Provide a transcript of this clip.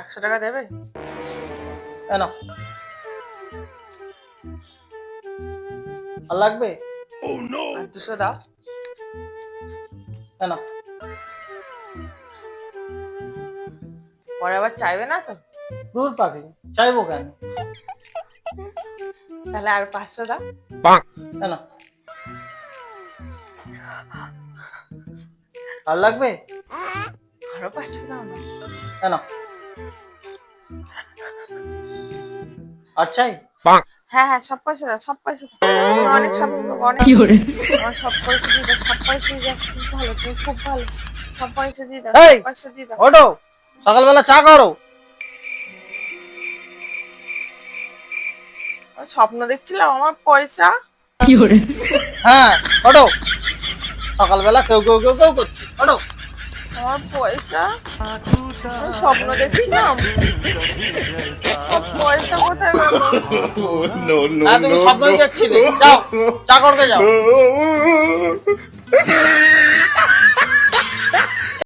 একশো টাকা দেবে? কেন আর লাগবে? দুশো দাও। কেন পরে আবার চাইবে না তো? দূর পাখি চাইব কেন? তাহলে আর পাঁচশো দাও। কেন আর লাগবে? আরও পাঁচশো দাও না কেন? আর চাই? হ্যাঁ হ্যাঁ সব পয়সা দাও সব পয়সা দাও। অনেক সব অনেক আমার সব পয়সা দিয়ে দাও সব পয়সা দিয়ে দাও খুব ভালো তুমি খুব ভালো। সব পয়সা দিয়ে দাও সব পয়সা দিয়ে দাও। ওটো সকালবেলা চা করো। স্বপ্ন দেখছিলাম আমার পয়সা। কি হ্যাঁ ওটো সকালবেলা কেউ কেউ কেউ কেউ করছে ওটো আমার পয়সা? স্বপ্ন দেখছিলাম। পয়সা কোথায় হ্যাঁ, তুমি স্বপ্ন দেখছিলে যাও চাকরকে যাও।